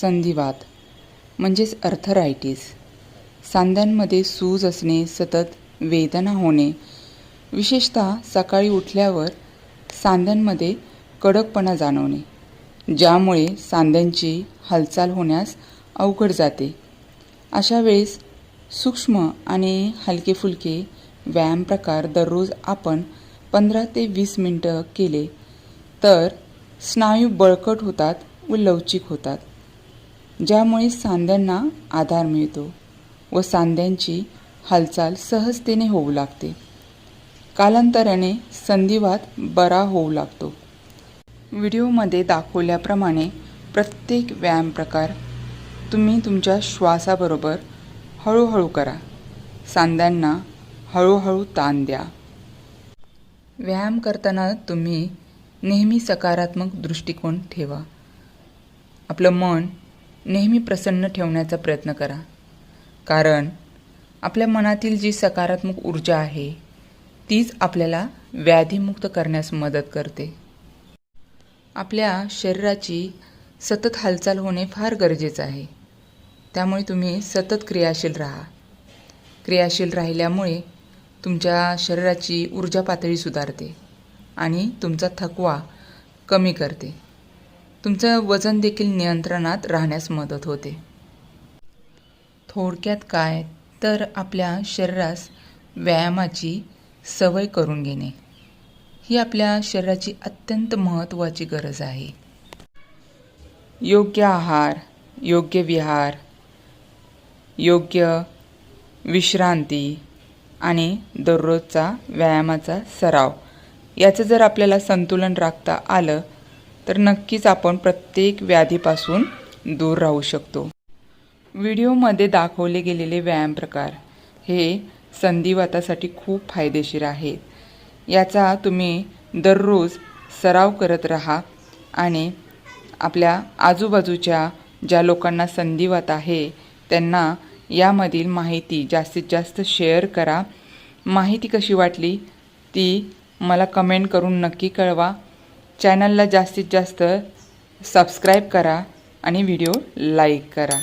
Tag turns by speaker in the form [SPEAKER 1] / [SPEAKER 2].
[SPEAKER 1] संधिवात म्हणजेच अर्थरायटिस. सांध्यांमध्ये सूज असणे सतत वेदना होणे विशेषतः सकाळी उठल्यावर सांध्यांमध्ये कडकपणा जाणवणे ज्यामुळे सांध्यांची हालचाल होण्यास अवघड जाते. अशा वेळेस सूक्ष्म आणि हलके फुलके व्यायाम प्रकार दररोज आपण पंधरा ते वीस मिनटं केले तर स्नायू बळकट होतात व लवचिक होतात. ज्यामुळे सांध्यांना आधार मिळतो व सांध्यांची हालचाल सहजतेने होऊ लागते. कालांतराने संधिवात बरा होऊ लागतो. व्हिडिओमध्ये दाखवल्याप्रमाणे प्रत्येक व्यायाम प्रकार तुम्ही तुमच्या श्वासाबरोबर हळूहळू करा. सांध्यांना हळूहळू ताण द्या. व्यायाम करताना तुम्ही नेहमी सकारात्मक दृष्टिकोन ठेवा. आपलं मन नेहमी प्रसन्न ठेवण्याचा प्रयत्न करा. कारण आपल्या मनातील जी सकारात्मक ऊर्जा आहे तीच आपल्याला व्याधीमुक्त करण्यास मदत करते. आपल्या शरीराची सतत हालचाल होणे फार गरजेचं आहे. त्यामुळे तुम्ही सतत क्रियाशील राहा. क्रियाशील राहिल्यामुळे तुमच्या शरीराची ऊर्जा पातळी सुधारते आणि तुमचा थकवा कमी करते. तुमचं वजन देखील नियंत्रणात राहण्यास मदत होते. थोडक्यात काय? तर आपल्या शरीरास व्यायामाची सवय करून घेणे. ही आपल्या शरीराची अत्यंत महत्त्वाची गरज आहे. योग्य आहार योग्य विहार योग्य विश्रांती आणि दररोजचा व्यायामाचा सराव याचं जर आपल्याला संतुलन राखता आलं तर नक्कीच आपण प्रत्येक व्याधीपासून दूर राहू शकतो. व्हिडिओमध्ये दाखवले गेलेले व्यायाम प्रकार हे संधिवातासाठी खूप फायदेशीर आहेत. याचा तुम्ही दररोज सराव करत राहा आणि आपल्या आजूबाजूच्या ज्या लोकांना संधिवात आहे त्यांना यामधील माहिती जास्तीत जास्त शेअर करा. माहिती कशी वाटली ती मला कमेंट करून नक्की कळवा. चॅनलला जास्तीत जास्त सबस्क्राईब करा आणि व्हिडिओ लाईक करा.